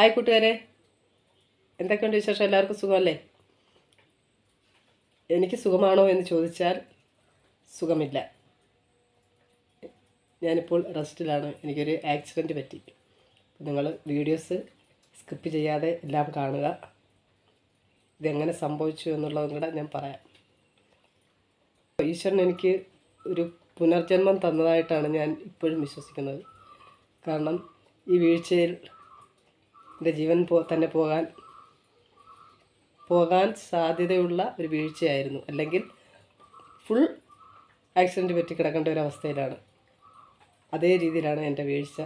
Hi കൂട്ടുകാരെ. എന്തൊക്കെയുണ്ട് വിശേഷം? എല്ലാവർക്കും സുഖമല്ലേ? എനിക്ക് സുഖമാണോ എന്ന് ചോദിച്ചാൽ സുഖമില്ല. ഞാനിപ്പോൾ റെസ്റ്റിലാണ്. എനിക്കൊരു ആക്സിഡന്റ് പറ്റി. നിങ്ങൾ വീഡിയോസ് സ്കിപ്പ് ചെയ്യാതെ എല്ലാം കാണുക. ഇതെങ്ങനെ സംഭവിച്ചു എന്നുള്ളതും കൂടെ ഞാൻ പറയാം. ഈശ്വരൻ എനിക്ക് ഒരു പുനർജന്മം തന്നതായിട്ടാണ് ഞാൻ ഇപ്പോഴും വിശ്വസിക്കുന്നത്. കാരണം ഈ വീഴ്ചയിൽ എന്റെ ജീവൻ പോ തന്നെ പോകാൻ പോകാൻ സാധ്യതയുള്ള ഒരു വീഴ്ചയായിരുന്നു. അല്ലെങ്കിൽ ഫുൾ ആക്സിഡന്റ് പറ്റി കിടക്കേണ്ട ഒരു അവസ്ഥയിലാണ്. അതേ രീതിയിലാണ് എന്റെ വീഴ്ച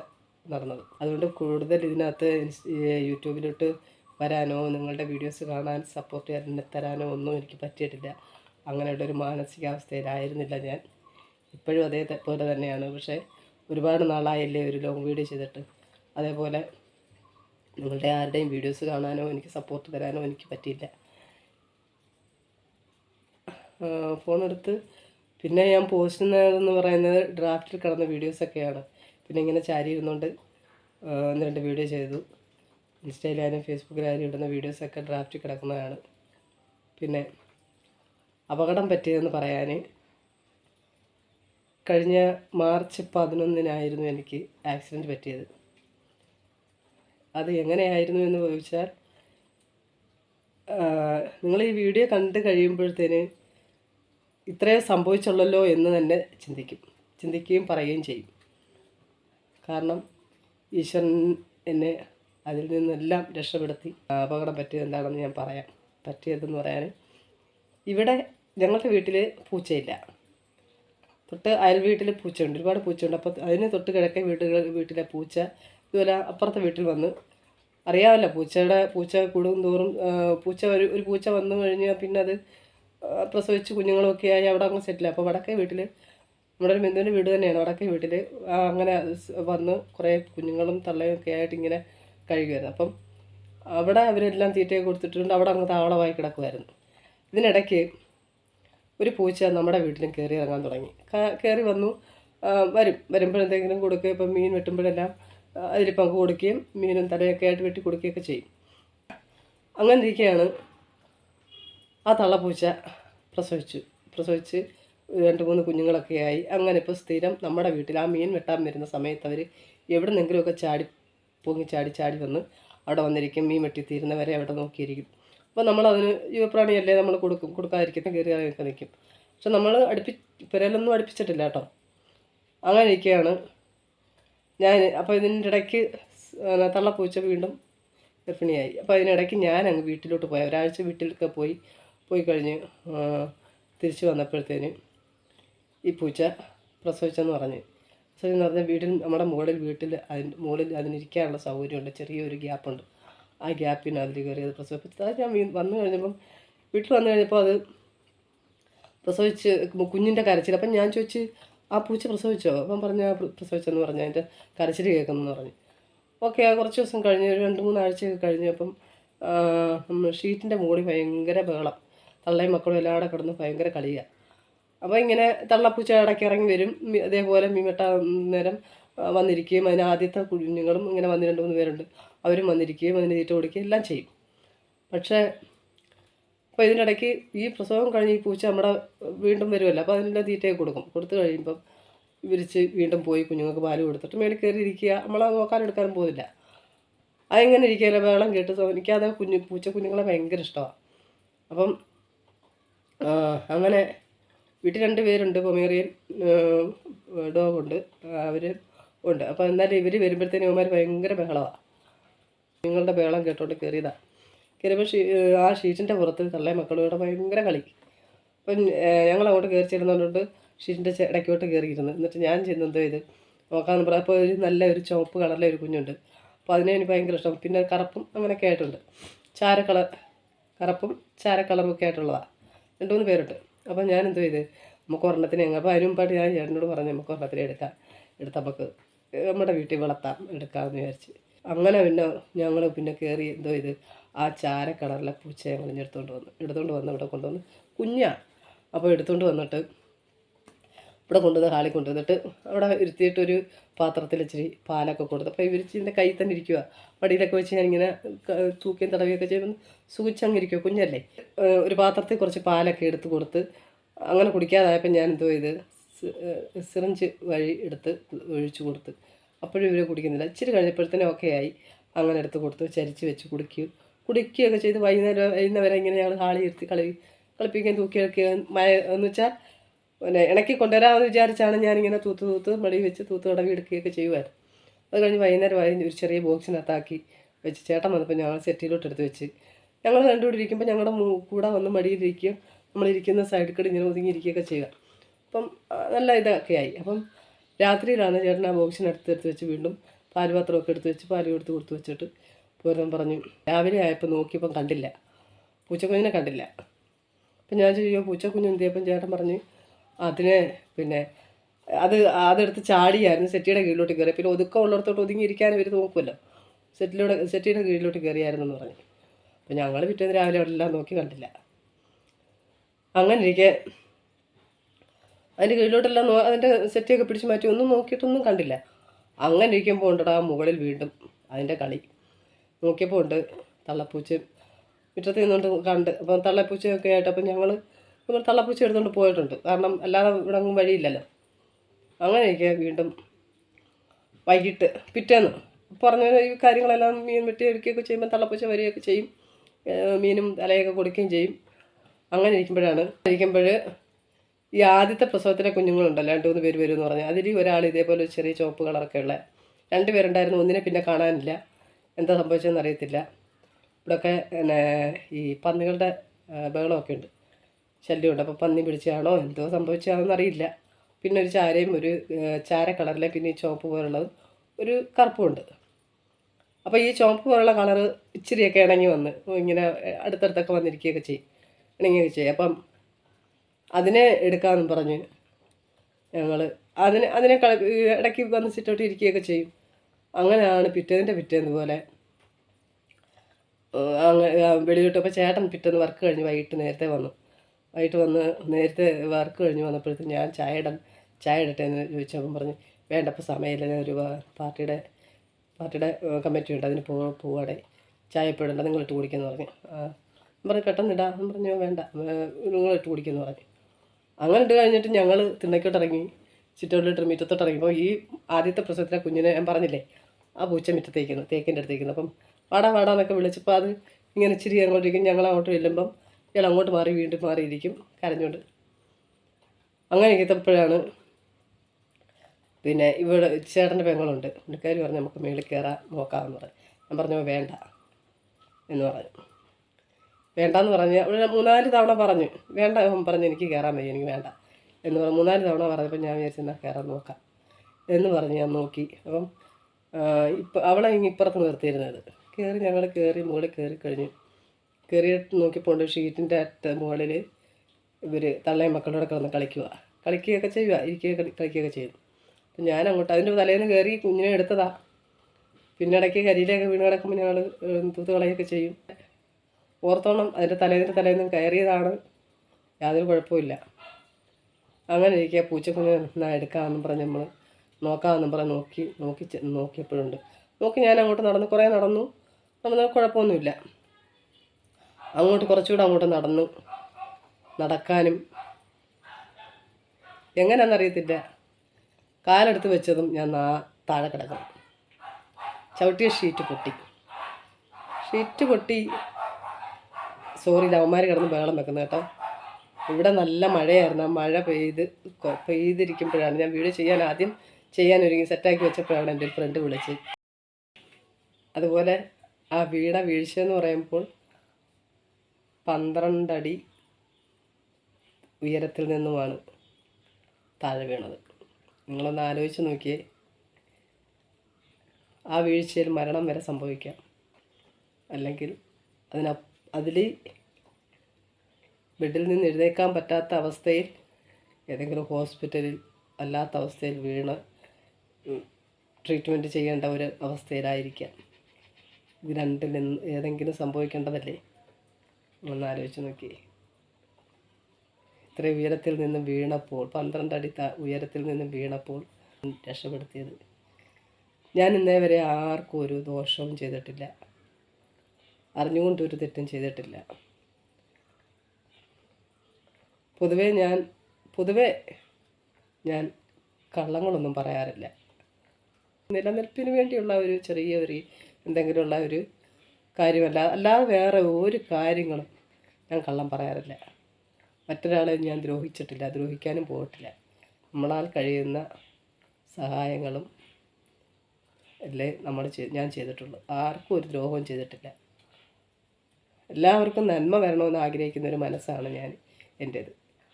നടന്നത്. അതുകൊണ്ട് കൂടുതൽ ഇതിനകത്ത് യൂട്യൂബിലോട്ട് വരാനോ നിങ്ങളുടെ വീഡിയോസ് കാണാൻ സപ്പോർട്ട് ചെയ്യാൻ തരാനോ ഒന്നും എനിക്ക് പറ്റിയിട്ടില്ല. അങ്ങനെയുള്ള ഒരു മാനസികാവസ്ഥയിലായിരുന്നില്ല ഞാൻ. ഇപ്പോഴും അതേപോലെ പോലെ തന്നെയാണ്. പക്ഷേ ഒരുപാട് നാളായില്ലേ ഒരു ലോങ് വീഡിയോ ചെയ്തിട്ട്. അതേപോലെ നിങ്ങളുടെ ആരുടെയും വീഡിയോസ് കാണാനോ എനിക്ക് സപ്പോർട്ട് തരാനോ എനിക്ക് പറ്റിയില്ല. ഫോണെടുത്ത് പിന്നെ ഞാൻ പോസ്റ്റ് ചെയ്യുന്നതെന്ന് പറയുന്നത് ഡ്രാഫ്റ്റിൽ കിടന്ന വീഡിയോസൊക്കെയാണ് പിന്നെ ഇങ്ങനെ ചാരി ഇരുന്നുകൊണ്ട് ഒന്ന് രണ്ട് വീഡിയോ ചെയ്തു. ഇൻസ്റ്റയിലായാലും ഫേസ്ബുക്കിലായാലും ഇടുന്ന വീഡിയോസൊക്കെ ഡ്രാഫ്റ്റിൽ കിടക്കുന്നതാണ്. പിന്നെ അപകടം പറ്റിയതെന്ന് പറയാൻ കഴിഞ്ഞ മാർച്ച് പതിനൊന്നിനായിരുന്നു എനിക്ക് ആക്സിഡന്റ് പറ്റിയത്. അത് എങ്ങനെയായിരുന്നു എന്ന് ചോദിച്ചാൽ നിങ്ങൾ ഈ വീഡിയോ കണ്ട് കഴിയുമ്പോഴത്തേന് ഇത്രയും സംഭവിച്ചുള്ളല്ലോ എന്ന് തന്നെ ചിന്തിക്കും. ചിന്തിക്കുകയും പറയുകയും ചെയ്യും. കാരണം ഈശ്വരൻ എന്നെ അതിൽ നിന്നെല്ലാം രക്ഷപ്പെടുത്തി. അപകടം പറ്റിയത് എന്താണെന്ന് ഞാൻ പറയാം. പറ്റിയതെന്ന് പറയാൻ ഇവിടെ ഞങ്ങളുടെ വീട്ടിൽ പൂച്ചയില്ല. തൊട്ട് അയൽ വീട്ടിൽ പൂച്ചയുണ്ട്. ഒരുപാട് പൂച്ചയുണ്ട്. അപ്പോൾ അതിന് തൊട്ട് കിഴക്കേ വീട്ടുകൾ വീട്ടിലെ പൂച്ച ഇതുപോലെ അപ്പുറത്തെ വീട്ടിൽ വന്ന്. അറിയാമല്ലോ പൂച്ചയുടെ പൂച്ച കൂടും തോറും പൂച്ച ഒരു ഒരു പൂച്ച വന്നു കഴിഞ്ഞാൽ പിന്നെ അത് പ്രസവിച്ച് കുഞ്ഞുങ്ങളൊക്കെ ആയി അവിടെ അങ്ങ് സെറ്റിൽ അപ്പോൾ വടക്കേ വീട്ടിൽ നമ്മുടെ ഒരു ബന്ധുവിന്റെ വീട് തന്നെയാണ്. വടക്കേ വീട്ടിൽ അങ്ങനെ വന്ന് കുറേ കുഞ്ഞുങ്ങളും തള്ളയും ഒക്കെ ആയിട്ട് ഇങ്ങനെ കഴുകുമായിരുന്നു അപ്പം അവിടെ അവരെല്ലാം തീറ്റയൊക്കെ കൊടുത്തിട്ടുണ്ട്. അവിടെ അങ്ങ് താവളമായി കിടക്കുമായിരുന്നു ഇതിനിടയ്ക്ക് ഒരു പൂച്ച നമ്മുടെ വീട്ടിലും കയറി ഇറങ്ങാൻ തുടങ്ങി. കയറി വന്നു. വരും. വരുമ്പോഴെന്തെങ്കിലും കൊടുക്കുക ഇപ്പം മീൻ വെട്ടുമ്പോഴെല്ലാം അതിൽ പങ്ക് കൊടുക്കുകയും മീനും തലയൊക്കെ ആയിട്ട് വെട്ടി കൊടുക്കുകയൊക്കെ ചെയ്യും. അങ്ങനെ ഇരിക്കുകയാണ് ആ തള്ളപ്പൂച്ച പ്രസവിച്ചു. പ്രസവിച്ച് രണ്ട് മൂന്ന് കുഞ്ഞുങ്ങളൊക്കെ ആയി. അങ്ങനെ ഇപ്പോൾ സ്ഥിരം നമ്മുടെ വീട്ടിൽ ആ മീൻ വെട്ടാൻ വരുന്ന സമയത്ത് അവർ എവിടെ നിന്നെങ്കിലുമൊക്കെ ചാടി പൊങ്ങി ചാടി ചാടി വന്ന് അവിടെ വന്നിരിക്കും. മീൻ വെട്ടി തീരുന്നവരെ അവിടെ നോക്കിയിരിക്കും. അപ്പോൾ നമ്മളതിന് ജീവപ്രാണിയല്ലേ നമ്മൾ കൊടുക്കും. കൊടുക്കാതിരിക്കുന്ന കയറി നിൽക്കും. പക്ഷെ നമ്മൾ അടുപ്പി പുരയിലൊന്നും അടുപ്പിച്ചിട്ടില്ല കേട്ടോ. അങ്ങനെ ഇരിക്കുകയാണ് ഞാൻ അപ്പോൾ ഇതിന്റെ ഇടയ്ക്ക് തള്ളപ്പൂച്ച വീണ്ടും ഗർഭിണിയായി. അപ്പോൾ അതിനിടയ്ക്ക് ഞാൻ അങ്ങ് വീട്ടിലോട്ട് പോയി. ഒരാഴ്ച വീട്ടിലൊക്കെ പോയി പോയി കഴിഞ്ഞ് തിരിച്ചു വന്നപ്പോഴത്തേന് ഈ പൂച്ച പ്രസവിച്ചെന്ന് പറഞ്ഞ്. പ്രസവിച്ചെന്ന് പറഞ്ഞാൽ വീട്ടിൽ നമ്മുടെ മുകളിൽ വീട്ടിൽ അതിന്റെ മുകളിൽ അതിനിരിക്കാനുള്ള സൗകര്യമുണ്ട്. ചെറിയൊരു ഗ്യാപ്പുണ്ട്. ആ ഗ്യാപ്പിന് അതിൽ കയറി അത് പ്രസവിപ്പിച്ചത് അത് ഞാൻ വന്നു കഴിഞ്ഞപ്പം വീട്ടിൽ വന്നു കഴിഞ്ഞപ്പോൾ അത് പ്രസവിച്ച് കുഞ്ഞിന്റെ കരച്ചിൽ. അപ്പം ഞാൻ ചോദിച്ച് ആ പൂച്ച പ്രസവിച്ചോ? അപ്പം പറഞ്ഞ പ്രസവിച്ചെന്ന് പറഞ്ഞു അതിന്റെ കരച്ചിൽ കേൾക്കുന്നെന്ന് പറഞ്ഞു. ഓക്കെ കുറച്ച് ദിവസം കഴിഞ്ഞ് ഒരു രണ്ട് മൂന്ന് ആഴ്ചയൊക്കെ കഴിഞ്ഞപ്പം ഷീറ്റിന്റെ മുകളിൽ ഭയങ്കര ബഹളം. തള്ളയും മക്കളും എല്ലാം കൂടെ കിടന്ന് ഭയങ്കര കളിയാണ് അപ്പോൾ ഇങ്ങനെ തള്ളപ്പൂച്ച ഇടയ്ക്ക് ഇറങ്ങി വരും. അതേപോലെ മീൻ നേരം വന്നിരിക്കുകയും അതിന് ആദ്യത്തെ കുഞ്ഞുങ്ങളും ഇങ്ങനെ വന്ന് രണ്ട് മൂന്ന് പേരുണ്ട്. അവരും വന്നിരിക്കുകയും അതിന് തീറ്റ കൊടുക്കുകയും എല്ലാം ചെയ്യും. പക്ഷേ അപ്പോൾ ഇതിനിടയ്ക്ക് ഈ പ്രസവം കഴിഞ്ഞ് ഈ പൂച്ച നമ്മുടെ വീണ്ടും വരുമല്ലോ അപ്പോൾ അതിനെല്ലാം തീറ്റയൊക്കെ കൊടുക്കും. കൊടുത്തു കഴിയുമ്പം വിരിച്ച് വീണ്ടും പോയി കുഞ്ഞുങ്ങൾക്ക് പാൽ കൊടുത്തിട്ട് മേളിൽ കയറി ഇരിക്കുക. നമ്മളെ നോക്കാനും എടുക്കാനും പോകുന്നില്ല. അതെങ്ങനെ ഇരിക്കുകയല്ല ബഹളം കേട്ട് എനിക്കത് കുഞ്ഞു പൂച്ച കുഞ്ഞുങ്ങളെ ഭയങ്കര ഇഷ്ടമാണ് അപ്പം അങ്ങനെ വീട്ടിൽ രണ്ട് പേരുണ്ട്. പൊമേറിയൻ ഡോഗുണ്ട് അവർ ഉണ്ട്. അപ്പോൾ എന്നാലും ഇവർ വരുമ്പോഴത്തേനും ഇവന്മാർ ഭയങ്കര ബഹളമാണ് നിങ്ങളുടെ ബഹളം കേട്ടോണ്ട് കയറിയതാണ് കയറിയപ്പോൾ ഷീ ആ ഷീറ്റിന്റെ പുറത്ത് തള്ളേ മക്കളോടെ ഭയങ്കര കളി അപ്പം ഞങ്ങൾ അങ്ങോട്ട് കയറി ചെല്ലുന്നതുകൊണ്ട് ഷീറ്റിന്റെ ഇടയ്ക്കോട്ട് കയറിയിരുന്നു. എന്നിട്ട് ഞാൻ ചെന്നെന്തോ ഇത് നോക്കാമെന്ന് പറയാം അപ്പോൾ ഒരു നല്ല ഒരു ചുവപ്പ് കളറിലെ ഒരു കുഞ്ഞുണ്ട്. അപ്പോൾ അതിനെ എനിക്ക് ഭയങ്കര ഇഷ്ടം. പിന്നെ കറുപ്പും അങ്ങനെയൊക്കെ ആയിട്ടുണ്ട്. ചാര കളർ കറുപ്പും ചാര കളറും ഒക്കെ ആയിട്ടുള്ളതാണ് രണ്ട് മൂന്ന് പേരുണ്ട്. അപ്പം ഞാൻ എന്തോ ചെയ്ത് നമുക്ക് ഒരെണ്ണത്തിന് ഞങ്ങൾ അപ്പോൾ അതിന് മുമ്പായിട്ട് ഞാൻ ചേട്ടനോട് പറഞ്ഞു നമുക്ക് ഒരെണ്ണത്തിന് എടുക്കാം. എടുത്ത് നമുക്ക് നമ്മുടെ വീട്ടിൽ വളർത്താം എടുക്കാമെന്ന് വിചാരിച്ച്. അങ്ങനെ പിന്നെ ഞങ്ങൾ പിന്നെ കയറി എന്തോ ഇത് ആ ചാര കളറിലെ പൂച്ച ഞങ്ങൾ ഇനി എടുത്തുകൊണ്ട് വന്നു എടുത്തുകൊണ്ട് വന്ന് ഇവിടെ കൊണ്ടുവന്ന് കുഞ്ഞാ. അപ്പോൾ എടുത്തുകൊണ്ട് വന്നിട്ട് ഇവിടെ കൊണ്ടുവന്ന് ഹാളിൽ കൊണ്ടുവന്നിട്ട് അവിടെ ഇരുത്തിയിട്ടൊരു പാത്രത്തിൽ ഇച്ചിരി പാലൊക്കെ കൊടുത്തു അപ്പോൾ ഇവർ ഇതിന്റെ കയ്യിൽ തന്നെ ഇരിക്കുക മടിയിലൊക്കെ വെച്ച് ഞാനിങ്ങനെ തൂക്കിയും തടവിയൊക്കെ ചെയ്യുമ്പോൾ സുഖിച്ചങ്ങ് ഇരിക്കുക കുഞ്ഞല്ലേ? ഒരു പാത്രത്തിൽ കുറച്ച് പാലൊക്കെ എടുത്ത് കൊടുത്ത് അങ്ങനെ കുടിക്കാതായപ്പോൾ ഞാൻ എന്തോ ഇത് സിറിഞ്ച് വഴി എടുത്ത് ഒഴിച്ചു കൊടുത്ത് അപ്പോഴും ഇവർ കുടിക്കുന്നില്ല. ഇച്ചിരി കഴിഞ്ഞപ്പോഴത്തേനും ഒക്കെ ആയി. അങ്ങനെ എടുത്ത് കൊടുത്തു ചരിച്ച് വെച്ച് കുടിക്കും. കുടിക്കുകയൊക്കെ ചെയ്ത് വൈകുന്നേരം വൈകുന്നേരം ഇങ്ങനെ ഞങ്ങൾ ഹാളി ഇരുത്തി കളി കളിപ്പിക്കുകയും തൂക്കിയൊക്കെ മയ എന്ന് വെച്ചാൽ പിന്നെ ഇണക്കി കൊണ്ടുവരാമെന്ന് വിചാരിച്ചാണ് ഞാനിങ്ങനെ തൂത്ത് തൂത്ത് മടി വെച്ച് തൂത്ത് തടവി എടുക്കുകയൊക്കെ ചെയ്യുമായിരുന്നു അത് കഴിഞ്ഞ് വൈകുന്നേരം ആയി ഒരു ചെറിയ ബോക്സിനകത്താക്കി വെച്ച് ചേട്ടൻ വന്നപ്പോൾ ഞങ്ങൾ സെറ്റിയിലോട്ട് എടുത്ത് വെച്ച്. ഞങ്ങൾ രണ്ടുകൂടി ഇരിക്കുമ്പോൾ ഞങ്ങളുടെ കൂടെ വന്ന് മടിയിലിരിക്കുകയും നമ്മളിരിക്കുന്ന സൈഡിൽ കൂടി ഇങ്ങനെ ഒതുങ്ങിയിരിക്കുകയൊക്കെ ചെയ്യുക. അപ്പം നല്ല ഇതൊക്കെ ആയി. അപ്പം രാത്രിയിലാണ് ചേട്ടൻ ആ ബോക്സിന് എടുത്ത് വെച്ച് വീണ്ടും പാൽ പാത്രമൊക്കെ എടുത്ത് വെച്ച് പാൽ കൊടുത്ത് കൊടുത്ത് വെച്ചിട്ട് പോരാൻ പറഞ്ഞു. രാവിലെ ആയപ്പോൾ നോക്കിയപ്പം കണ്ടില്ല. പൂച്ചക്കുഞ്ഞിനെ കണ്ടില്ല. അപ്പം ഞാൻ ചോദിച്ചു പൂച്ചക്കുഞ്ഞ് എന്ത്? ചെയ്യപ്പം ചേട്ടൻ പറഞ്ഞു അതിനെ പിന്നെ അത് അതെടുത്ത് ചാടിയായിരുന്നു സെറ്റിയുടെ കീഴിലോട്ട് കയറി. പിന്നെ ഒതുക്കം ഉള്ളിടത്തോട്ട് ഒതുങ്ങിയിരിക്കാനും ഇവർ നോക്കുമല്ലോ. സെറ്റിലൂടെ സെറ്റിയുടെ കീഴിലോട്ട് കയറിയായിരുന്നു എന്ന് പറഞ്ഞു. അപ്പം ഞങ്ങൾ പിറ്റേന്ന് രാവിലെ എല്ലാം നോക്കി കണ്ടില്ല. അങ്ങനെ ഇരിക്കെ അതിന്റെ കീഴിലോട്ടെല്ലാം നോ അതിന്റെ സെറ്റിയൊക്കെ പിടിച്ച് മാറ്റി ഒന്നും നോക്കിയിട്ടൊന്നും കണ്ടില്ല. അങ്ങനെ ഇരിക്കുമ്പോൾ ഉണ്ടടാ മുകളിൽ വീണ്ടും അതിന്റെ കളി. നോക്കിയപ്പോൾ ഉണ്ട് തള്ളപ്പൂച്ച. മുറ്റത്ത് നിന്നുകൊണ്ട് കണ്ട് അപ്പം തള്ളപ്പൂച്ചയൊക്കെ ആയിട്ട് അപ്പം ഞങ്ങൾ നമ്മൾ തള്ളപ്പൂച്ച എടുത്തുകൊണ്ട് പോയിട്ടുണ്ട്. കാരണം അല്ലാതെ ഇവിടെ അങ്ങും വഴിയില്ലല്ലോ. അങ്ങനെ ഇരിക്കുക വീണ്ടും വൈകിട്ട് പിറ്റേന്ന് പറഞ്ഞ ഈ കാര്യങ്ങളെല്ലാം മീൻ വെട്ടി എടുക്കുകയൊക്കെ ചെയ്യുമ്പോൾ തള്ളപ്പൂച്ച വരികയൊക്കെ ചെയ്യും. മീനും തലയൊക്കെ കൊടുക്കുകയും ചെയ്യും. അങ്ങനെ ഇരിക്കുമ്പോഴാണ് ഇരിക്കുമ്പോൾ ഈ ആദ്യത്തെ പ്രസവത്തിലെ കുഞ്ഞുങ്ങളുണ്ടല്ലോ രണ്ട് മൂന്ന് പേര് വരും എന്ന് പറഞ്ഞാൽ അതിൽ ഒരാൾ ഇതേപോലെ ഒരു ചെറിയ ചുവപ്പ് കളറൊക്കെ ഉള്ള. രണ്ട് പേരുണ്ടായിരുന്നു ഒന്നിനെ പിന്നെ കാണാനില്ല. എന്താ സംഭവിച്ചതെന്ന് അറിയത്തില്ല. ഇവിടെയൊക്കെ പിന്നെ ഈ പന്നികളുടെ ബഹളമൊക്കെ ഉണ്ട്. ശല്യമുണ്ട്. അപ്പോൾ പന്നി പിടിച്ചാണോ എന്തോ സംഭവിച്ചതാണെന്ന് അറിയില്ല. പിന്നെ ഒരു ചാരയും ഒരു ചാര കളറിലെ പിന്നെ ഈ ചുവപ്പ് പോലുള്ളത് ഒരു കറുപ്പുമുണ്ട്. അപ്പോൾ ഈ ചുവപ്പ് പോലുള്ള കളറ് ഇച്ചിരിയൊക്കെ ഇണങ്ങി വന്ന് ഇങ്ങനെ അടുത്തടുത്തൊക്കെ വന്നിരിക്കുകയൊക്കെ ചെയ്യും. ഇണങ്ങിയൊക്കെ ചെയ്യും. അപ്പം അതിനെ എടുക്കാമെന്ന് പറഞ്ഞ് ഞങ്ങൾ അതിനെ അതിനെ കള ഇടയ്ക്ക് വന്ന് സിറ്റോട്ട് ഇരിക്കുകയൊക്കെ ചെയ്യും. അങ്ങനെയാണ് പിറ്റേതിന്റെ പിറ്റേന്ന് പോലെ അങ്ങനെ വെളിയിലോട്ട് അപ്പോൾ ചേട്ടൻ പിറ്റേന്ന് വർക്ക് കഴിഞ്ഞ് വൈകിട്ട് നേരത്തെ വന്നു. വൈകിട്ട് വന്ന് നേരത്തെ വർക്ക് കഴിഞ്ഞ് വന്നപ്പോഴത്തേക്കും ഞാൻ ചായ ഇടാൻ ചായ ഇടട്ടെ എന്ന് ചോദിച്ചപ്പം പറഞ്ഞ് വേണ്ട ഇപ്പോൾ സമയമില്ല ഞാൻ ഒരു പാർട്ടിയുടെ പാർട്ടിയുടെ കമ്മിറ്റി ഉണ്ട് അതിന് പോ പോവാടെ. ചായ ഇപ്പോൾ ഇടണ്ട നിങ്ങൾ പറഞ്ഞു. പറഞ്ഞു പെട്ടെന്ന് പറഞ്ഞു വേണ്ട നിങ്ങൾ ഇട്ട് കുടിക്കുമെന്ന് പറഞ്ഞു. അങ്ങനെ ഇട്ട് കഴിഞ്ഞിട്ട് ഞങ്ങൾ തിണ്ണയ്ക്കോട്ട് ഇറങ്ങി ചുറ്റോട്ടിലിട്ട് മുറ്റത്തോട്ട് ഇറങ്ങിയപ്പോൾ ഈ ആദ്യത്തെ പ്രസവത്തിലെ കുഞ്ഞിനെ ഞാൻ പറഞ്ഞില്ലേ ആ പൂച്ച മുറ്റത്തേക്കുന്നു തേക്കിന്റെ അടുത്തേക്കുന്നു അപ്പം വാടാ വാടാ എന്നൊക്കെ വിളിച്ചപ്പോൾ അത് ഇങ്ങനെ ഇച്ചിരി അങ്ങോട്ടിരിക്കും. ഞങ്ങൾ അങ്ങോട്ട് ചെല്ലുമ്പം ഇയാൾ അങ്ങോട്ട് മാറി വീണ്ടും മാറിയിരിക്കും കരഞ്ഞുകൊണ്ട്. അങ്ങനെ ഇരിക്കത്തപ്പോഴാണ് പിന്നെ ഇവിടെ ചേട്ടന്റെ പെങ്ങളുണ്ട്. പുള്ളിക്കാരി പറഞ്ഞു നമുക്ക് മേളിൽ കയറാൻ നോക്കാമെന്ന് പറഞ്ഞു. ഞാൻ പറഞ്ഞു വേണ്ട എന്ന് പറഞ്ഞു. വേണ്ടാന്ന് പറഞ്ഞ് മൂന്നാൽ തവണ പറഞ്ഞു. വേണ്ട പറഞ്ഞു എനിക്ക് കയറാൻ വയ്യ എനിക്ക് വേണ്ട എന്ന് പറഞ്ഞു മൂന്നാൽ തവണ പറഞ്ഞപ്പോൾ ഞാൻ വിചാരിച്ചു എന്നാൽ കയറാൻ നോക്കാം എന്ന് പറഞ്ഞ് ഞാൻ നോക്കി. അപ്പം ഇപ്പം അവളെ ഇങ്ങ് ഇപ്പുറത്ത് നിർത്തിയിരുന്നത്. കയറി ഞങ്ങൾ കയറി മുകളിൽ കയറി കഴിഞ്ഞു കയറിയിട്ട് നോക്കിയപ്പോൾ ഷീറ്റിന്റെ അറ്റ മുകളിൽ ഇവർ തള്ളയും മക്കളോടെ കിടന്ന് കളിക്കുക കളിക്കുകയൊക്കെ ചെയ്യുക ഇരിക്കുകയൊക്കെ കളിക്കുകയൊക്കെ ചെയ്തു അപ്പം ഞാൻ അങ്ങോട്ട് അതിന്റെ തലേന്ന് കയറി കുഞ്ഞിനെ എടുത്തതാണ് പിന്നെ ഇടയ്ക്ക് കരിയിലൊക്കെ വീണ് കിടക്കുമ്പോൾ ഞങ്ങൾ തൂത്ത് കളയൊക്കെ ചെയ്യും. ഓർത്തോണം അതിന്റെ തലേന്നിന്റെ തലേന്നും കയറിയതാണ്. യാതൊരു കുഴപ്പമില്ല അങ്ങനെ ഇരിക്കുക പൂച്ചക്കുഞ്ഞ് എന്നാ എടുക്കാമെന്നും പറഞ്ഞ് നമ്മൾ നോക്കാമെന്നും പറഞ്ഞ് നോക്കി നോക്കി നോക്കിയപ്പോഴുണ്ട്. നോക്കി ഞാൻ അങ്ങോട്ട് നടന്നു കുറേ നടന്നു. നമ്മൾ കുഴപ്പമൊന്നുമില്ല. അങ്ങോട്ട് കുറച്ചുകൂടെ അങ്ങോട്ട് നടന്നു. നടക്കാനും. എങ്ങനെയാണെന്നറിയത്തില്ല. കാലെടുത്ത് വെച്ചതും ഞാൻ നാ താഴെ കിടക്കണം ചവിട്ടിയ ഷീറ്റ് പൊട്ടി. ഷീറ്റ് പൊട്ടി. സോറി ലവന്മാർ കിടന്ന് ബഹളം വെക്കുന്നത് കേട്ടോ. ഇവിടെ നല്ല മഴയായിരുന്നു. മഴ പെയ്ത് പെയ്തിരിക്കുമ്പോഴാണ് ഞാൻ വീഡിയോ ചെയ്യാൻ ആദ്യം ചെയ്യാൻ ഒരുങ്ങി സെറ്റാക്കി വെച്ചപ്പോഴാണ് എന്റെ ഒരു ഫ്രണ്ട് വിളിച്ചത്. അതുപോലെ ആ വീട വീഴ്ച എന്ന് പറയുമ്പോൾ പന്ത്രണ്ടടി ഉയരത്തിൽ നിന്നുമാണ് താഴെ വീണത്. നിങ്ങളൊന്ന് ആലോചിച്ച് നോക്കിയേ. ആ വീഴ്ചയിൽ മരണം വരെ സംഭവിക്കാം. അല്ലെങ്കിൽ അതിന അതിൽ ബെഡിൽ നിന്ന് എഴുന്നേക്കാൻ പറ്റാത്ത അവസ്ഥയിൽ ഏതെങ്കിലും ഹോസ്പിറ്റലിൽ അല്ലാത്ത അവസ്ഥയിൽ വീണ് ട്രീറ്റ്മെന്റ് ചെയ്യേണ്ട ഒരു അവസ്ഥയിലായിരിക്കാം. ഇത് രണ്ടിൽ നിന്ന് ഏതെങ്കിലും സംഭവിക്കേണ്ടതല്ലേ? ഒന്ന് ആലോചിച്ച് നോക്കി. ഇത്ര ഉയരത്തിൽ നിന്ന് വീണപ്പോൾ പന്ത്രണ്ട് അടി ഉയരത്തിൽ നിന്ന് വീണപ്പോൾ രക്ഷപ്പെടുത്തിയത്. ഞാൻ ഇന്നേ വരെ ആർക്കും ഒരു ദോഷവും ചെയ്തിട്ടില്ല. അറിഞ്ഞുകൊണ്ട് ഒരു തെറ്റും ചെയ്തിട്ടില്ല. പൊതുവേ ഞാൻ പൊതുവേ ഞാൻ കള്ളങ്ങളൊന്നും പറയാറില്ല. നിലനിൽപ്പിന് വേണ്ടിയുള്ള ഒരു ചെറിയ ഒരു എന്തെങ്കിലുമുള്ള ഒരു കാര്യമല്ല അല്ലാതെ വേറെ ഒരു കാര്യങ്ങളും ഞാൻ കള്ളം പറയാറില്ല. മറ്റൊരാളെ ഞാൻ ദ്രോഹിച്ചിട്ടില്ല ദ്രോഹിക്കാനും പോയിട്ടില്ല. നമ്മളാൽ കഴിയുന്ന സഹായങ്ങളും അല്ലേ നമ്മൾ ഞാൻ ചെയ്തിട്ടുള്ളൂ. ആർക്കും ഒരു ദ്രോഹവും ചെയ്തിട്ടില്ല. എല്ലാവർക്കും നന്മ വരണമെന്ന് ആഗ്രഹിക്കുന്ന ഒരു മനസ്സാണ് ഞാൻ എന്റേത്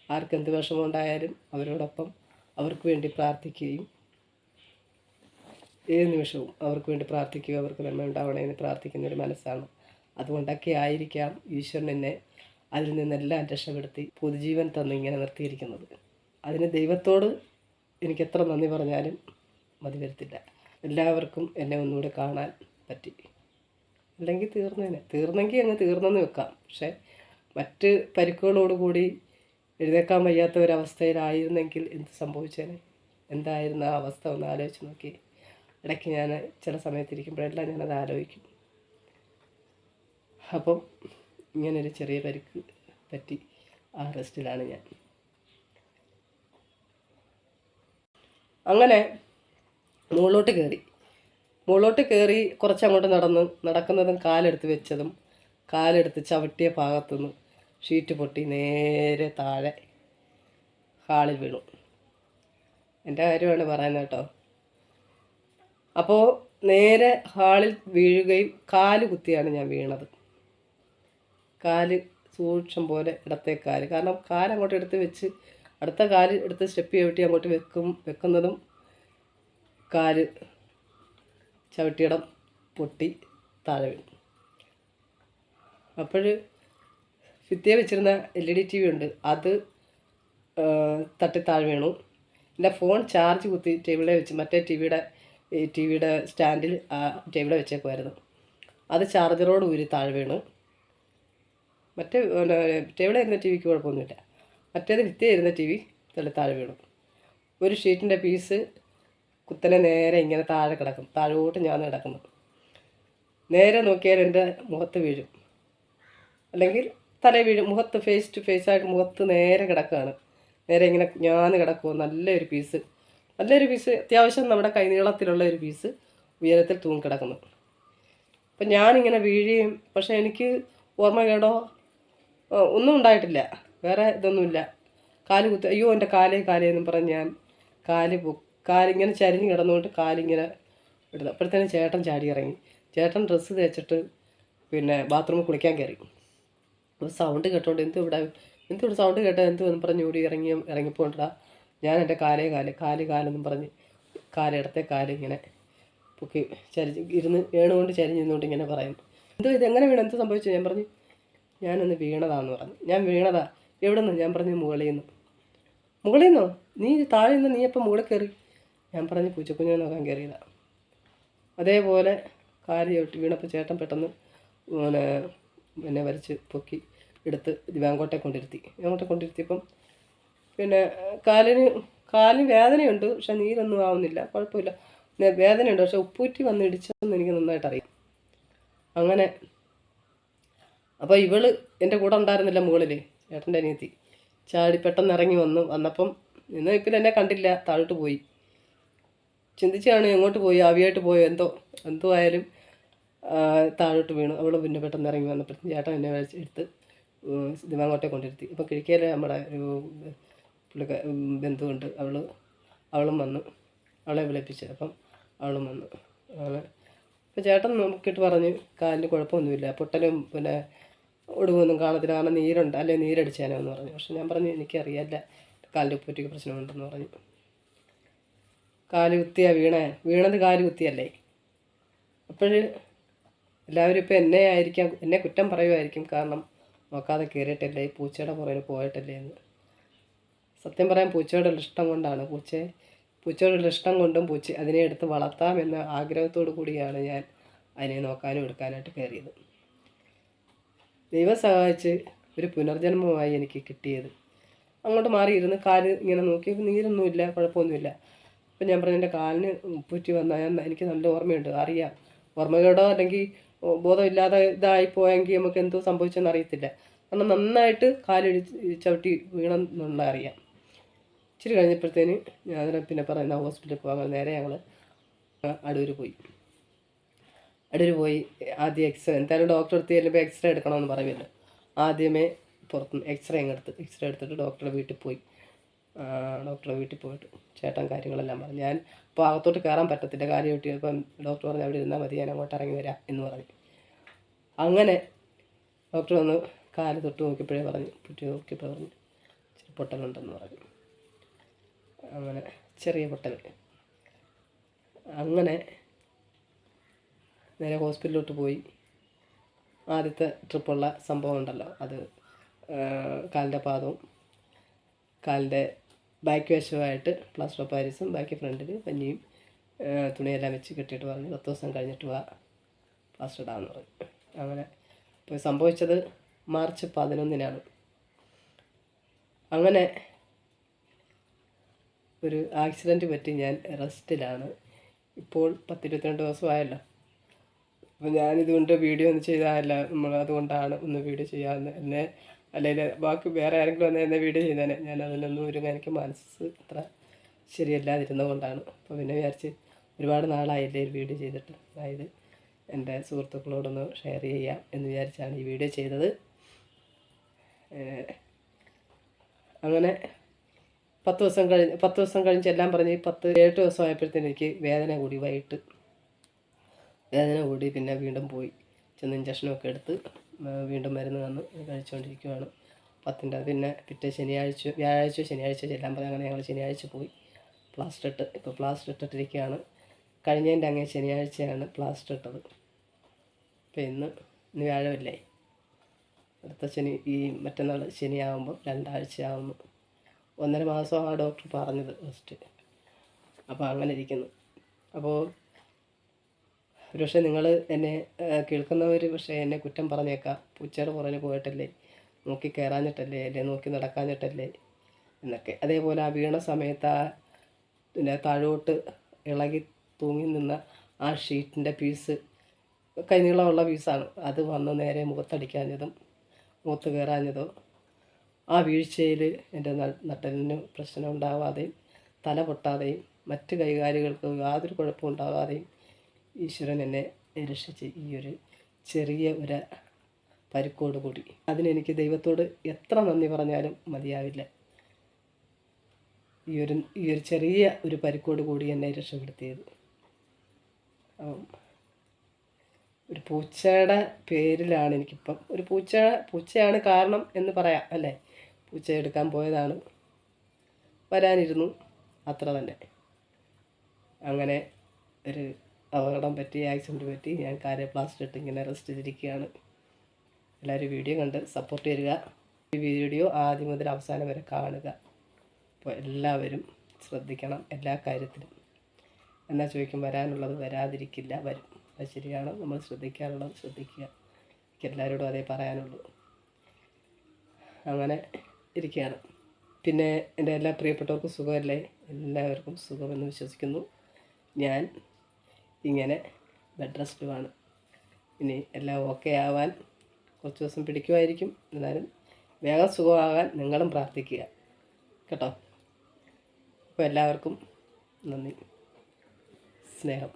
ആർക്ക് എന്ത് വിഷമമുണ്ടായാലും അവരോടൊപ്പം അവർക്ക് വേണ്ടി പ്രാർത്ഥിക്കുകയും ഏത് നിമിഷവും അവർക്ക് വേണ്ടി പ്രാർത്ഥിക്കുക അവർക്ക് നന്മ ഉണ്ടാവണേ എന്ന് പ്രാർത്ഥിക്കുന്ന ഒരു മനസ്സാണ്. അതുകൊണ്ടൊക്കെ ആയിരിക്കാം ഈശ്വരൻ എന്നെ അതിൽ നിന്നെല്ലാം രക്ഷപ്പെടുത്തി പൊതുജീവൻ തന്ന് ഇങ്ങനെ നിർത്തിയിരിക്കുന്നത്. അതിന് ദൈവത്തോട് എനിക്ക് എത്ര നന്ദി പറഞ്ഞാലും മതി വരത്തില്ല എല്ലാവർക്കും എന്നെ ഒന്നുകൂടെ കാണാൻ പറ്റി. അല്ലെങ്കിൽ തീർന്നേനെ. തീർന്നെങ്കിൽ അങ്ങ് തീർന്നെന്ന് വെക്കാം. പക്ഷേ മറ്റ് പരിക്കുകളോടുകൂടി എഴുന്നേക്കാൻ വയ്യാത്ത ഒരവസ്ഥയിലായിരുന്നെങ്കിൽ എന്ത് സംഭവിച്ചേനെ? എന്തായിരുന്നു ആ അവസ്ഥ? ഒന്ന് ആലോചിച്ച് നോക്കി. ഇടയ്ക്ക് ഞാൻ ചില സമയത്തിരിക്കുമ്പോഴെല്ലാം ഞാനത് ആലോചിക്കും. അപ്പം ഇങ്ങനൊരു ചെറിയ പരിക്ക് പറ്റി ആ റെസ്റ്റിലാണ് ഞാൻ. അങ്ങനെ മുകളിലോട്ട് കയറി മുകളിലോട്ട് കയറി കുറച്ചങ്ങോട്ട് നടന്ന് നടക്കുന്നതും കാലെടുത്ത് വെച്ചതും കാലെടുത്ത് ചവിട്ടിയ ഭാഗത്തുനിന്ന് ഷീറ്റ് പൊട്ടി നേരെ താഴെ ഹാളിൽ വീണു. എന്റെ കാര്യമാണ് പറയുന്നത് കേട്ടോ. അപ്പോൾ നേരെ ഹാളിൽ വീഴുകയും കാൽ കുത്തിയാണ് ഞാൻ വീണത്. കാൽ സൂക്ഷം പോലെ ഇടത്തെ കാൽ. കാരണം കാൽ അങ്ങോട്ട് എടുത്ത് വെച്ച് അടുത്ത കാൽ എടുത്ത് സ്റ്റെപ്പ് ചവിട്ടി അങ്ങോട്ട് വെക്കും വെക്കുന്നതും കാൽ ചവിട്ടിയിടം പൊട്ടി താഴെ വീണു. അപ്പോൾ ഭിത്തിയെ വെച്ചിരുന്ന L E D T V ഉണ്ട്. അത് തട്ടി താഴെ വീണു. എന്റെ ഫോൺ ചാർജ് കുത്തി ടേബിളിൽ വെച്ച് മറ്റേ ടി വിയുടെ ഈ ടി വിയുടെ സ്റ്റാൻഡിൽ ടേബിളിൽ വെച്ചേക്കുമായിരുന്നു അത് ചാർജറോട് ഊരി താഴെ വീണു. മറ്റേ ടേബിളായിരുന്ന ടി വിക്ക് കുഴപ്പമൊന്നുമില്ല. മറ്റേത് ഇരുന്ന ടി വി തള്ളി താഴെ വീണു. ഒരു ഷീറ്റിന്റെ പീസ് കുത്തനെ നേരെ ഇങ്ങനെ താഴെ കിടക്കും. താഴോട്ട് ഞാൻ കിടക്കുന്നു. നേരെ നോക്കിയാൽ എന്റെ മുഖത്ത് വീഴും. അല്ലെങ്കിൽ തല വീഴും. മുഖത്ത് ഫേസ് ടു ഫേസ് ആയിട്ട് മുഖത്ത് നേരെ കിടക്കുകയാണ്. നേരെ ഇങ്ങനെ ഞാൻ കിടക്കുമോ നല്ലൊരു പീസ് നല്ലൊരു പീസ് അത്യാവശ്യം നമ്മുടെ കൈനീളത്തിലുള്ള ഒരു പീസ് ഉയരത്തിൽ തൂങ്ങി കിടക്കുന്നു. അപ്പം ഞാനിങ്ങനെ വീഴുകയും പക്ഷേ എനിക്ക് ഓർമ്മ കേടോ ഒന്നും ഉണ്ടായിട്ടില്ല. വേറെ ഇതൊന്നുമില്ല. കാൽ കുത്തി അയ്യോ എന്റെ കാലേ കാലേ എന്നും പറഞ്ഞ് ഞാൻ കാൽ കാലിങ്ങനെ ചരിഞ്ഞ് കിടന്നുകൊണ്ട് കാലിങ്ങനെ ഇടുന്നത്. അപ്പോഴത്തേനും ചേട്ടൻ ചാടി ഇറങ്ങി. ചേട്ടൻ ഡ്രസ്സ് തേച്ചിട്ട് പിന്നെ ബാത്റൂമിൽ കുളിക്കാൻ കയറി. അപ്പോൾ സൗണ്ട് കേട്ടോണ്ട് എന്ത് ഇവിടെ? എന്ത് ഇവിടെ സൗണ്ട് കേട്ടോ? എന്തും? എന്ന് പറഞ്ഞ് ഓടി ഇറങ്ങി ഇറങ്ങിപ്പോണ്ടാ ഞാൻ എന്റെ കാലേ കാൽ കാൽ കാലെന്നും പറഞ്ഞ് കാലിടത്തെ കാൽ ഇങ്ങനെ പൊക്കി ചരിച്ച് ഇരുന്ന് ഏണുകൊണ്ട് ചരിഞ്ഞിരുന്നുകൊണ്ട് ഇങ്ങനെ പറയും. എന്തോ ഇത്? എങ്ങനെ വീണ്? എന്ത് സംഭവിച്ചു? ഞാൻ പറഞ്ഞു ഞാനൊന്ന് വീണതാന്ന് പറഞ്ഞു. ഞാൻ വീണതാ. എവിടെ നിന്ന് ഞാൻ പറഞ്ഞു മുകളിൽ നിന്ന്. മുകളിൽ നിന്നോ? നീ താഴെ നിന്ന് നീ അപ്പം മുകളിൽ കയറി? ഞാൻ പറഞ്ഞു പൂച്ചക്കുഞ്ഞിനെ നോക്കാൻ കയറിയില്ല. അതേപോലെ കാൽ ചവിട്ടി വീണപ്പോൾ ചേട്ടൻ പെട്ടെന്ന് പിന്നെ എന്നെ വരച്ച് പൊക്കി എടുത്ത് ദിവാങ്കോട്ടെ കൊണ്ടിരുത്തി. ദിവാങ്കോട്ടെ കൊണ്ടിരുത്തിയപ്പം പിന്നെ കാലിന് കാലിന് വേദനയുണ്ട് പക്ഷെ നീരൊന്നും ആവുന്നില്ല. കുഴപ്പമില്ല. വേദനയുണ്ട് പക്ഷെ ഉപ്പൂറ്റി വന്ന് ഇടിച്ചതെന്ന് എനിക്ക് നന്നായിട്ട് അറിയാം അങ്ങനെ അപ്പോൾ ഇവൾ എന്റെ കൂടെ ഉണ്ടായിരുന്നില്ല മുകളിൽ ചേട്ടന്റെ അനിയത്തി. ചാടി പെട്ടെന്ന് ഇറങ്ങി വന്നു. വന്നപ്പം ഇന്ന് ഇപ്പം എന്നെ കണ്ടില്ല താഴോട്ട് പോയി. ചിന്തിച്ചാണ് എങ്ങോട്ട് പോയി ആവിയായിട്ട് പോയോ എന്തോ എന്തോ ആയാലും താഴോട്ട് വീണു. അവൾ പിന്നെ പെട്ടെന്ന് ഇറങ്ങി വന്നപ്പോഴത്തേക്കും ചേട്ടൻ എന്നെ എടുത്ത് ദിവാങ്ങോട്ടെ കൊണ്ടിരുത്തി അപ്പോൾ കിഴക്കേലെ നമ്മുടെ ഒരു പുള്ളിക്ക ബന്ധുവുണ്ട്. അവൾ അവളും വന്നു. അവളെ വിളിപ്പിച്ച്. അപ്പം അവളും വന്നു. അങ്ങനെ അപ്പോൾ ചേട്ടൻ നോക്കിയിട്ട് പറഞ്ഞ് കാലിന് കുഴപ്പമൊന്നുമില്ല. പൊട്ടലും പിന്നെ ഒടുവൊന്നും കാണത്തില്ല. കാരണം നീരുണ്ട്. അല്ലെ നീരടിച്ചാനോ എന്ന് പറഞ്ഞു. പക്ഷെ ഞാൻ പറഞ്ഞു എനിക്കറിയാല്ല. കാലിന്റെ ഉപ്പൂറ്റിക്ക് പ്രശ്നമുണ്ടെന്ന് പറഞ്ഞു. കാൽ കുത്തിയ വീണേ. വീണത് കാൽ കുത്തിയല്ലേ? അപ്പോൾ എല്ലാവരും ഇപ്പോൾ എന്നെ ആയിരിക്കാം എന്നെ കുറ്റം പറയുമായിരിക്കും കാരണം നോക്കാതെ കയറിയിട്ടല്ലേ ഈ പൂച്ചയുടെ പുറകിൽ പോയിട്ടല്ലേ എന്ന്. സത്യം പറയാൻ പൂച്ചയോടുള്ള ഇഷ്ടം കൊണ്ടാണ്. പൂച്ചയെ പൂച്ചയോടുള്ള ഇഷ്ടം കൊണ്ടും പൂച്ച അതിനെ എടുത്ത് വളർത്താം എന്ന ആഗ്രഹത്തോടു കൂടിയാണ് ഞാൻ അതിനെ നോക്കാനും എടുക്കാനായിട്ട് കയറിയത്. ദൈവം സഹായിച്ച് ഒരു പുനർജന്മമായി എനിക്ക് കിട്ടിയത്. അങ്ങോട്ട് മാറിയിരുന്ന് കാൽ ഇങ്ങനെ നോക്കിയപ്പോൾ നീരൊന്നുമില്ല കുഴപ്പമൊന്നുമില്ല. അപ്പം ഞാൻ പറഞ്ഞു എന്റെ കാലിന് പുറ്റി വന്നാൽ ഞാൻ എനിക്ക് നല്ല ഓർമ്മയുണ്ട്. അറിയാം. ഓർമ്മയോടോ അല്ലെങ്കിൽ ബോധമില്ലാതെ ഇതായി പോയെങ്കിൽ നമുക്ക് എന്തോ സംഭവിച്ചെന്ന് അറിയത്തില്ല. കാരണം നന്നായിട്ട് കാലിടി ചവിട്ടി വീണെന്നുള്ള അറിയാം. ഇച്ചിരി കഴിഞ്ഞപ്പോഴത്തേന് ഞാൻ പിന്നെ പറയുന്ന ഹോസ്പിറ്റലിൽ പോകാൻ നേരെ ഞങ്ങൾ അടൂർ പോയി. അടൂർ പോയി. ആദ്യം എക്സ്റേ എന്തായാലും ഡോക്ടർ അടുത്ത് ചെല്ലുമ്പോൾ എക്സ്റേ എടുക്കണമെന്ന് പറയുമല്ലോ ആദ്യമേ പുറത്തുനിന്ന് എക്സ്റേ അങ്ങ് എടുത്ത് എക്സ്റേ എടുത്തിട്ട് ഡോക്ടറുടെ വീട്ടിൽ പോയി. ആ, ഡോക്ടറുടെ വീട്ടിൽ പോയിട്ട് ചേട്ടൻ കാര്യങ്ങളെല്ലാം പറഞ്ഞു. ഞാൻ അപ്പോൾ അകത്തോട്ട് കയറാൻ പറ്റത്തില്ല. കാര്യം കിട്ടിയപ്പം ഡോക്ടർ പറഞ്ഞു അവിടെ ഇരുന്നാൽ മതി ഞാൻ അങ്ങോട്ട് ഇറങ്ങി വരാം എന്ന് പറഞ്ഞു. അങ്ങനെ ഡോക്ടർ വന്ന് കാൽ തൊട്ട് നോക്കിയപ്പോഴേ പറഞ്ഞു പുറ്റി നോക്കിയപ്പോൾ പറഞ്ഞു. ഇച്ചിരി പൊട്ടലുണ്ടെന്ന് പറഞ്ഞു. അങ്ങനെ ചെറിയ പൊട്ടൽ അങ്ങനെ നേരെ ഹോസ്പിറ്റലിലോട്ട് പോയി. ആദ്യത്തെ ട്രിപ്പുള്ള സംഭവം ഉണ്ടല്ലോ. അത് കാലിന്റെ പാദവും കാലിന്റെ ബാക്ക് വശമായിട്ട് പ്ലാസ്റ്റർ ഓഫ് പാരീസും ബാക്കി ഫ്രണ്ടിൽ പഞ്ഞിയും തുണിയെല്ലാം വെച്ച് കെട്ടിയിട്ട് പറഞ്ഞു പത്ത് ദിവസം കഴിഞ്ഞിട്ട് വാ പ്ലാസ്റ്റർ ഇടാമെന്ന് പറഞ്ഞു. അങ്ങനെ ഇപ്പോൾ സംഭവിച്ചത് മാർച്ച് പതിനൊന്നിനാണ്. അങ്ങനെ ഒരു ആക്സിഡന്റ് പറ്റി ഞാൻ റെസ്റ്റിലാണ്. ഇപ്പോൾ പത്തിരുപത്തിരണ്ട് ദിവസമായല്ലോ. അപ്പോൾ ഞാനിതുകൊണ്ട് വീഡിയോ ഒന്നും ചെയ്താലല്ല നമ്മൾ അതുകൊണ്ടാണ് ഒന്ന് വീഡിയോ ചെയ്യാമെന്ന് എന്നെ അല്ലെങ്കിൽ ബാക്കി വേറെ ആരെങ്കിലും വന്നാൽ എന്നെ വീഡിയോ ചെയ്തേനെ ഞാൻ അതിലൊന്നും ഒരു എനിക്ക് മനസ്സ് അത്ര ശരിയല്ലാതിരുന്നത് കൊണ്ടാണ്. അപ്പോൾ പിന്നെ വിചാരിച്ച് ഒരുപാട് നാളായില്ലേ ഒരു വീഡിയോ ചെയ്തിട്ട്. അതായത് എന്റെ സുഹൃത്തുക്കളോടൊന്ന് ഷെയർ ചെയ്യാം എന്ന് വിചാരിച്ചാണ് ഈ വീഡിയോ ചെയ്തത്. അങ്ങനെ പത്ത് ദിവസം കഴിഞ്ഞ് പത്ത് ദിവസം കഴിഞ്ഞ് എല്ലാം പറഞ്ഞ് പത്ത് ഏഴ് ദിവസം ആയപ്പോഴത്തേന് എനിക്ക് വേദന കൂടി വൈകിട്ട് വേദന കൂടി പിന്നെ വീണ്ടും പോയി ചെന്ന് ഇഞ്ചക്ഷനൊക്കെ എടുത്ത് വീണ്ടും മരുന്ന് തന്ന്. കഴിച്ചുകൊണ്ടിരിക്കുവാണ് പത്തിന്റെ പിന്നെ പിറ്റേ ശനിയാഴ്ച വ്യാഴാഴ്ച ശനിയാഴ്ച ചെല്ലാൻ പറഞ്ഞ് അങ്ങനെ ഞങ്ങൾ ശനിയാഴ്ച പോയി. പ്ലാസ്റ്റർ ഇട്ട് ഇപ്പോൾ പ്ലാസ്റ്റർ ഇട്ടിട്ടിരിക്കുകയാണ് കഴിഞ്ഞതിന്റെ അങ്ങേ ശനിയാഴ്ചയാണ് പ്ലാസ്റ്റർ ഇട്ടത്. അപ്പോൾ ഇന്ന് ഇന്ന് വ്യാഴമില്ലേ? അടുത്ത ശനി ഈ മറ്റന്നാൾ ശനിയാകുമ്പോൾ രണ്ടാഴ്ച ആകുന്നു ഒന്നര മാസം ആ ഡോക്ടർ പറഞ്ഞത് ഫസ്റ്റ് അപ്പോൾ അങ്ങനെ ഇരിക്കുന്നു. അപ്പോൾ ഒരുപക്ഷെ നിങ്ങൾ എന്നെ കേൾക്കുന്നവർ പക്ഷേ എന്നെ കുറ്റം പറഞ്ഞേക്കാം. പൂച്ചയുടെ പുറകെ പോയിട്ടല്ലേ? നോക്കി കയറാഞ്ഞിട്ടല്ലേ അല്ലെ? നോക്കി നടക്കാഞ്ഞിട്ടല്ലേ? എന്നൊക്കെ. അതേപോലെ ആ വീണ സമയത്ത് ആ പിന്നെ താഴോട്ട് ഇളകി തൂങ്ങി നിന്ന ആ ഷീറ്റിന്റെ പീസ് കൈനീളമുള്ള പീസാണ്. അത് വന്ന് നേരെ മുഖത്തടിക്കാഞ്ഞതും മുഖത്ത് കയറാഞ്ഞതോ ആ വീഴ്ചയിൽ എന്റെ നട്ടലിന് പ്രശ്നം ഉണ്ടാവാതെയും തല പൊട്ടാതെയും മറ്റ് കൈകാലുകൾക്ക് യാതൊരു കുഴപ്പവും ഉണ്ടാകാതെയും ഈശ്വരൻ എന്നെ രക്ഷിച്ച് ഈ ഒരു ചെറിയ ഒരു പരുക്കോട് കൂടി. അതിനെനിക്ക് ദൈവത്തോട് എത്ര നന്ദി പറഞ്ഞാലും മതിയാവില്ല. ഈ ഒരു ഈ ഒരു ചെറിയ ഒരു പരുക്കോട് കൂടി എന്നെ രക്ഷപ്പെടുത്തിയത്. ഒരു പൂച്ചയുടെ പേരിലാണ് എനിക്കിപ്പം ഒരു പൂച്ച പൂച്ചയാണ് കാരണം എന്ന് പറയാം അല്ലേ? പൂച്ച എടുക്കാൻ പോയതാണ്. വരാനിരുന്നു അത്ര തന്നെ. അങ്ങനെ ഒരു അപകടം പറ്റി ആക്സിഡന്റ് പറ്റി ഞാൻ കാര്യ പ്ലാസ്റ്റർ ഇട്ട് ഇങ്ങനെ റെസ്റ്റ് ചെയ്തിരിക്കുകയാണ്. എല്ലാവരും വീഡിയോ കണ്ട് സപ്പോർട്ട് ചെയ്യുക. ഈ വീഡിയോ ആദ്യം മുതൽ അവസാനം വരെ കാണുക. അപ്പോൾ എല്ലാവരും ശ്രദ്ധിക്കണം എല്ലാ കാര്യത്തിലും. എന്നാൽ ചോദിക്കും വരാനുള്ളത് വരാതിരിക്കില്ല വരും. അത് ശരിയാണ്. നമ്മൾ ശ്രദ്ധിക്കാനുള്ളത് ശ്രദ്ധിക്കുക. എനിക്ക് എല്ലാവരോടും അതേ പറയാനുള്ളൂ. അങ്ങനെ ഇരിക്കുകയാണ്. പിന്നെ എന്റെ എല്ലാ പ്രിയപ്പെട്ടവർക്കും സുഖമല്ലേ? എല്ലാവർക്കും സുഖമെന്ന് വിശ്വസിക്കുന്നു. ഞാൻ ഇങ്ങനെ ബെഡ് റെസ്റ്റുമാണ് ഇനി എല്ലാം ഓക്കെ ആവാൻ കുറച്ച് ദിവസം പിടിക്കുമായിരിക്കും. എന്നാലും വേഗം സുഖമാകാൻ നിങ്ങളും പ്രാർത്ഥിക്കുക. കേട്ടോ? അപ്പോൾ എല്ലാവർക്കും നന്ദി. സ്നേഹം.